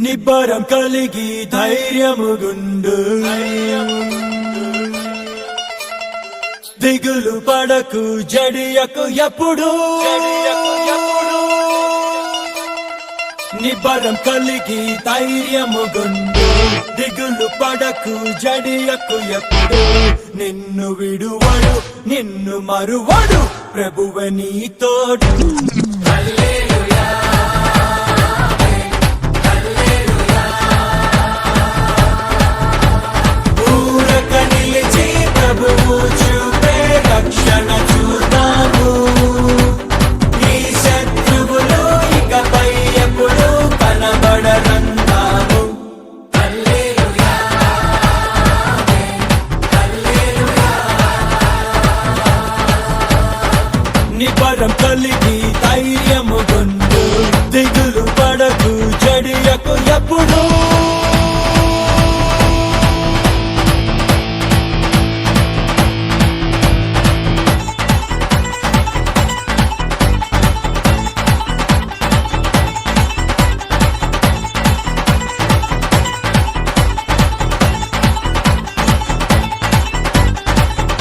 నిబ్బరం కలిగి ధైర్యముగుండు. దిగులు పడకు జడియకు ఎప్పుడు. నిబ్బరం కలిగి ధైర్యముగుండు. దిగులు పడకు జడియకు ఎప్పుడు. నిన్ను విడువడు నిన్ను మరువడు ప్రభువ నీ తోడు.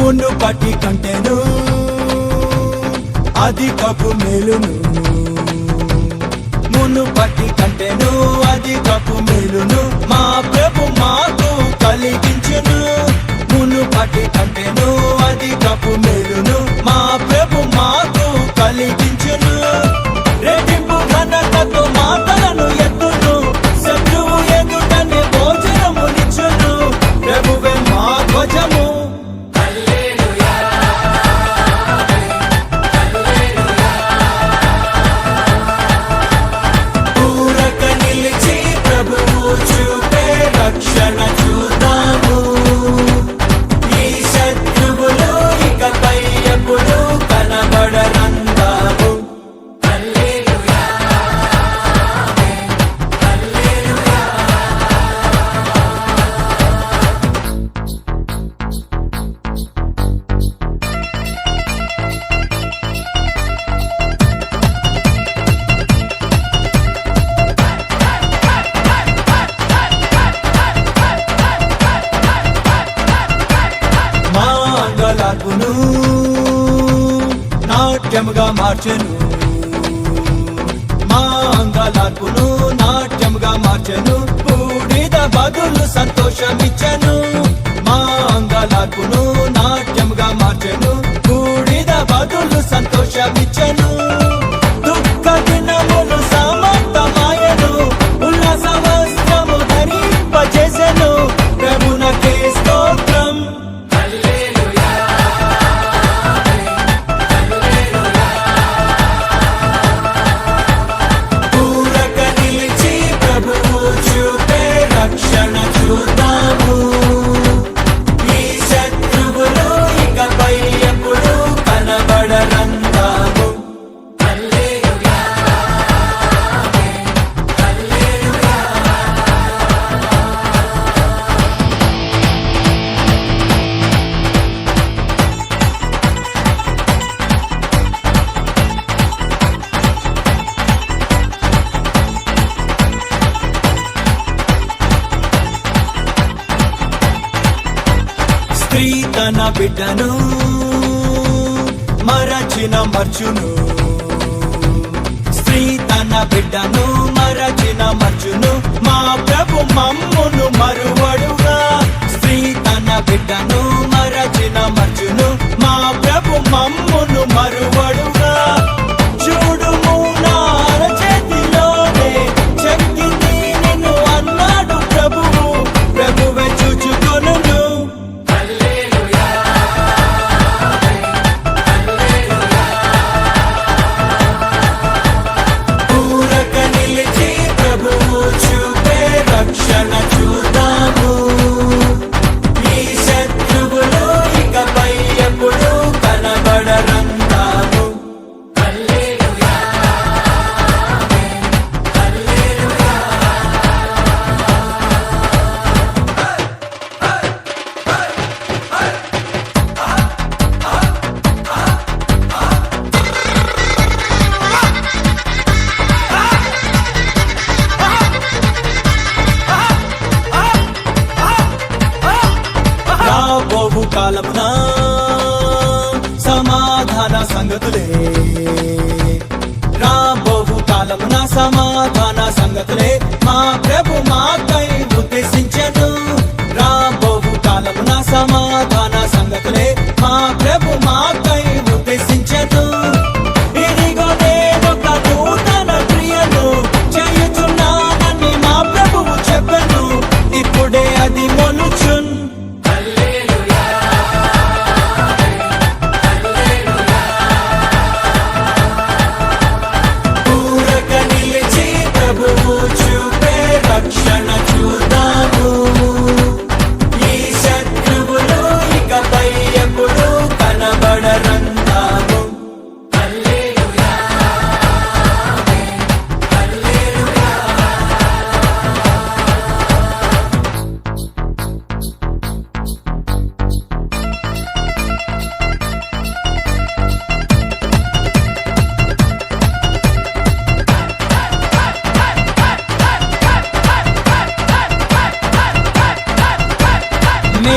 మునుపటి అది అధికపు మేలును. మునుపటి కంటెను అధికపు మేలును. మా ప్రభు మాకు కలిగించును. మునుపటి అది అధికపు మేలును. మా ప్రభు మాకు కలిగించును. Shut up. సంతోషమిచ్చను మా మాంగళార్పును నాట్యంగా మార్చెను. బిడ్డను మరచిన మర్చును.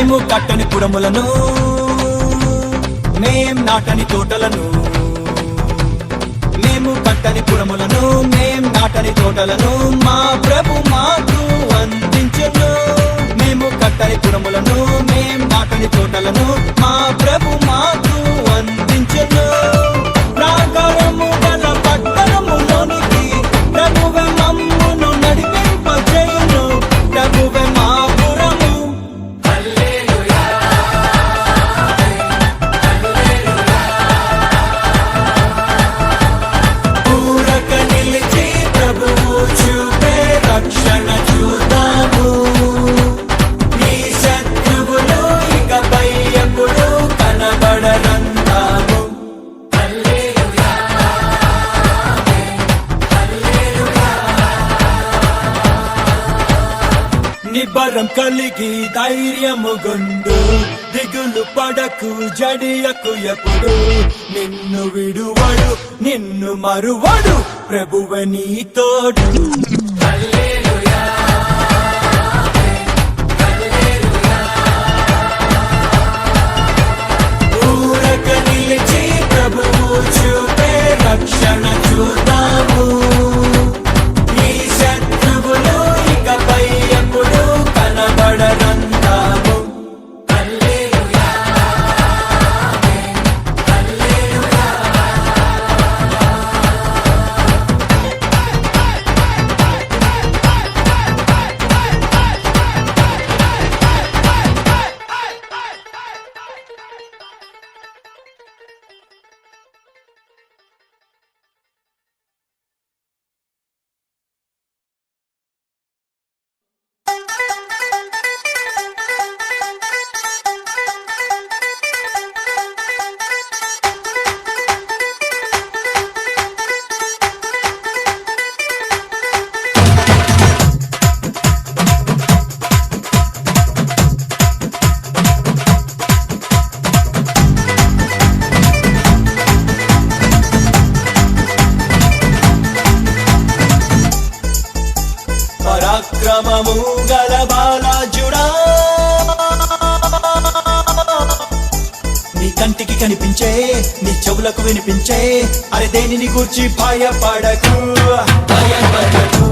మేము కట్టని పురములను మేం నాటని తోటలను. మేము కట్టని పురములను మేం నాటని తోటలను మా ప్రభు మాకు అందించను. మేము కట్టని పురములను మేం నాటని తోటలను మా ప్రభు మాకు అందించను. ప్రాకారము కలిగి ధైర్యము గుండు. దిగులు పడకు జడియకు ఎప్పుడు. నిన్ను విడువడు నిన్ను మరువడు ప్రభువ నీ తోడు. నీ కంటికి కనిపించే నీ చెవులకు వినిపించే అరే దేనిని గూర్చి భయపడకు? భయపడకు.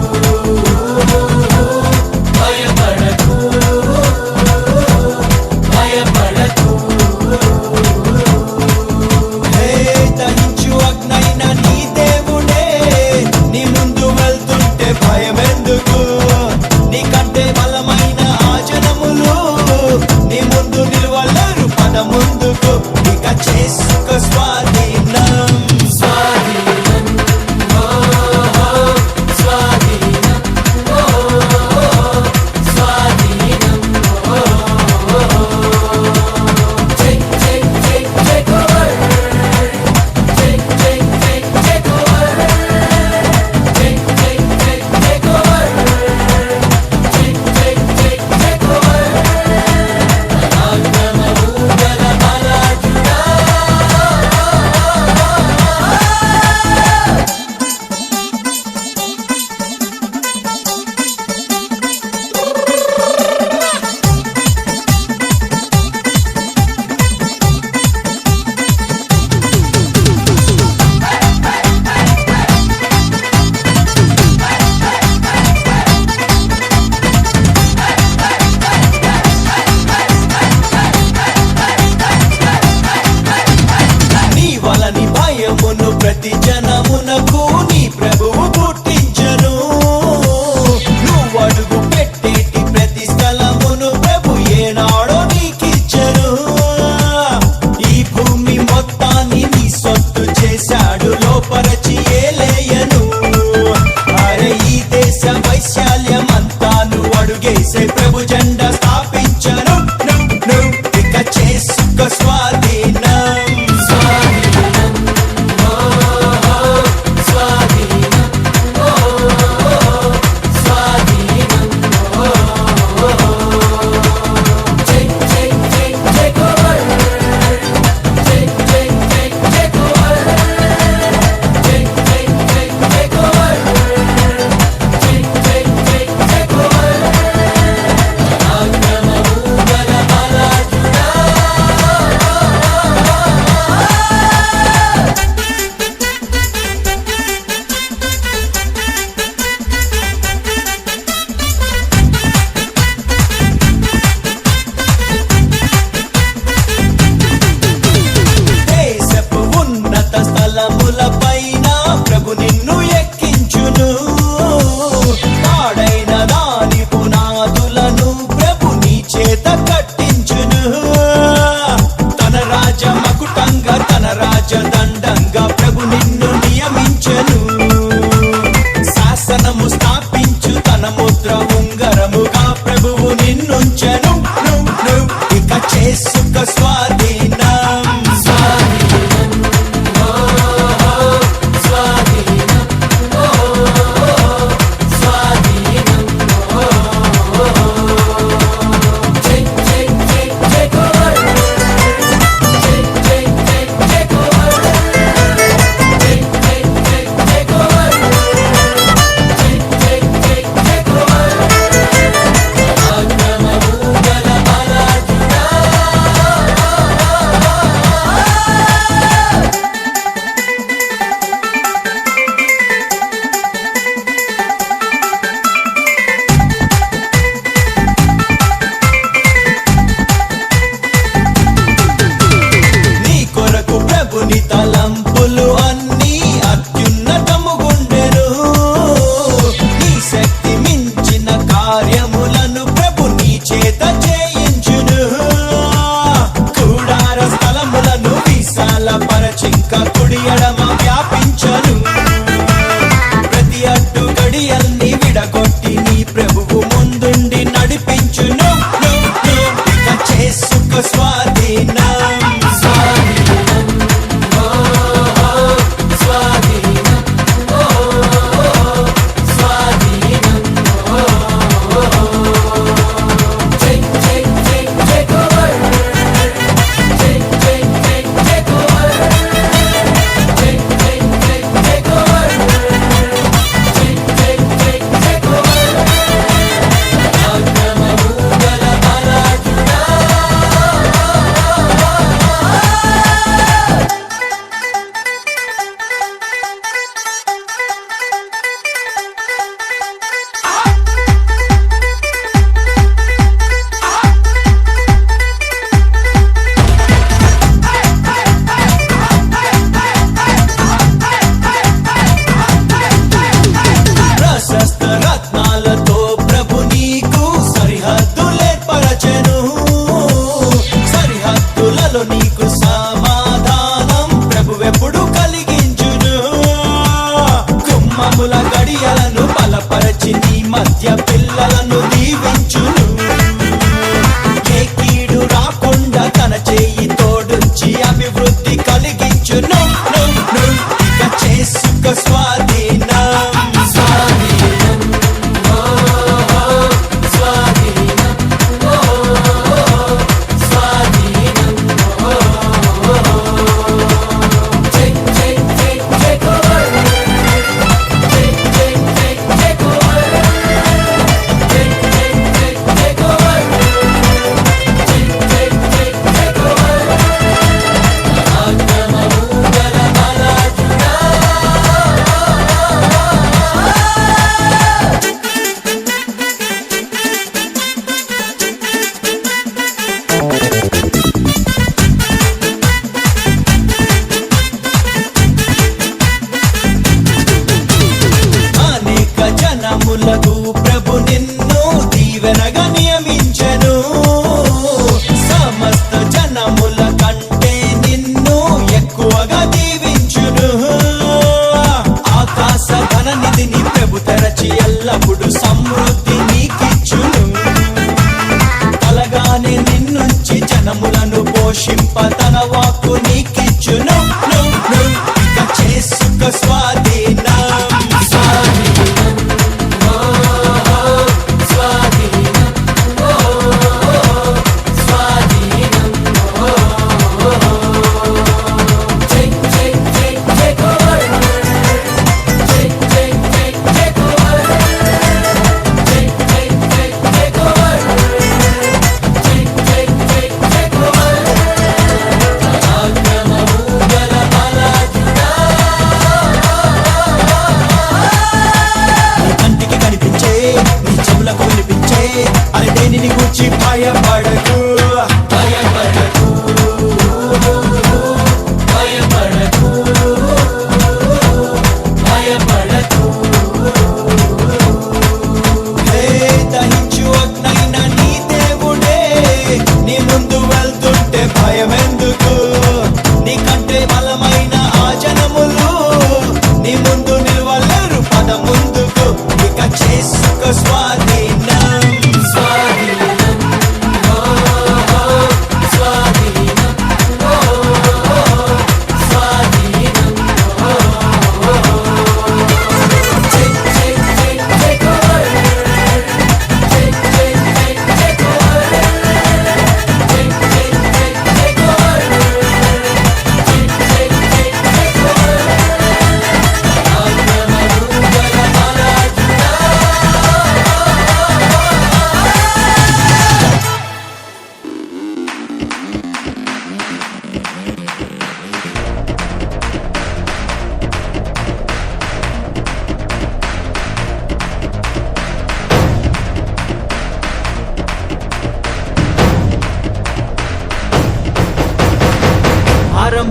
సంతోషింప తనవా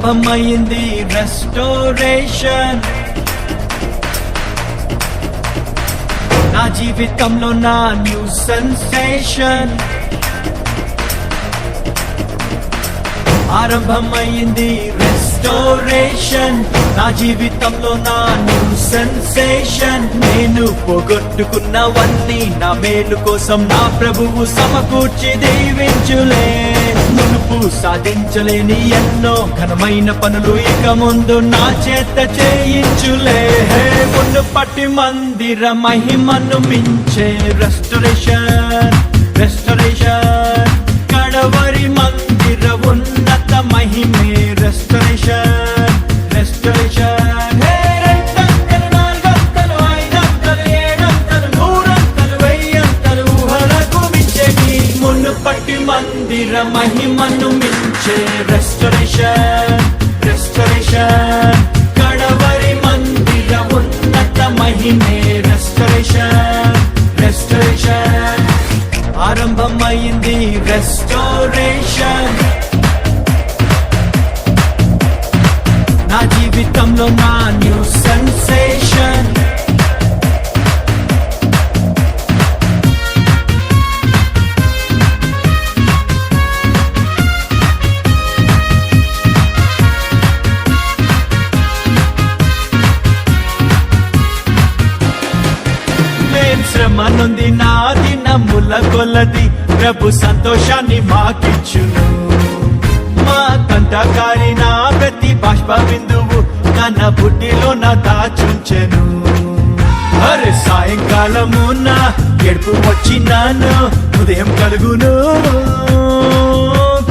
ప్రారంభమైంది. రెస్టోరేషన్ నా జీవితంలో నా న్యూ సెన్సేషన్ ఆరంభమైంది. రెస్టోరేషన్ నా జీవితంలో నా న్యూ సెన్సేషన్ నేను పోగొట్టుకున్నవన్నీ నా మేలు కోసం నా ప్రభువు సమకూర్చి దీవించులే. సాధించలేని ఎన్నో ఘనమైన పనులు ఇక ముందు నా చేత చేయించులే. మునుపటి మందిర మహిమను మించే రెస్టరేషన్ రెస్టరేషన్ కడవరి మందిర ఉన్నత మహిమే రెస్టరేషన్ రెస్టరేషన్ వీర మహిమను మించే రెస్టరేషన్ రెస్టరేషన్ కడవరి మందిర ఉన్నత మహిమే రెస్టరేషన్ రెస్టరేషన్ ఆరంభమైంది రెస్టోరేషన్ నా జీవితంలో నా న్యూ సెన్సేషన్ కొలది ప్రభు సంతోషాన్ని మాకిచ్చును. మా కంట నా ప్రతి బాష్ప బిందువు తన బుడ్డిలో నా దాచుంచెను. అరే సాయంకాలము నా ఎడుపు వచ్చినాను ఉదయం కలుగును.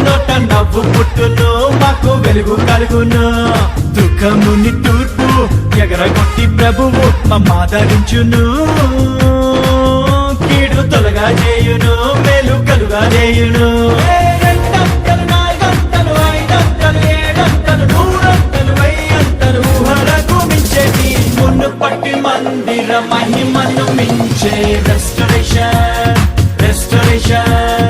నోట నవ్వు పుట్టును మాకు వెలుగు కలుగును. దుఃఖముని తూర్పు ఎగరగొట్టి ప్రభువు మమ్మాదరించును. కలుగా చేయును మేలు కలుగా చేయును పట్టి మందిర మహిమను మించే రెస్టరేషన్ రెస్టరేషన్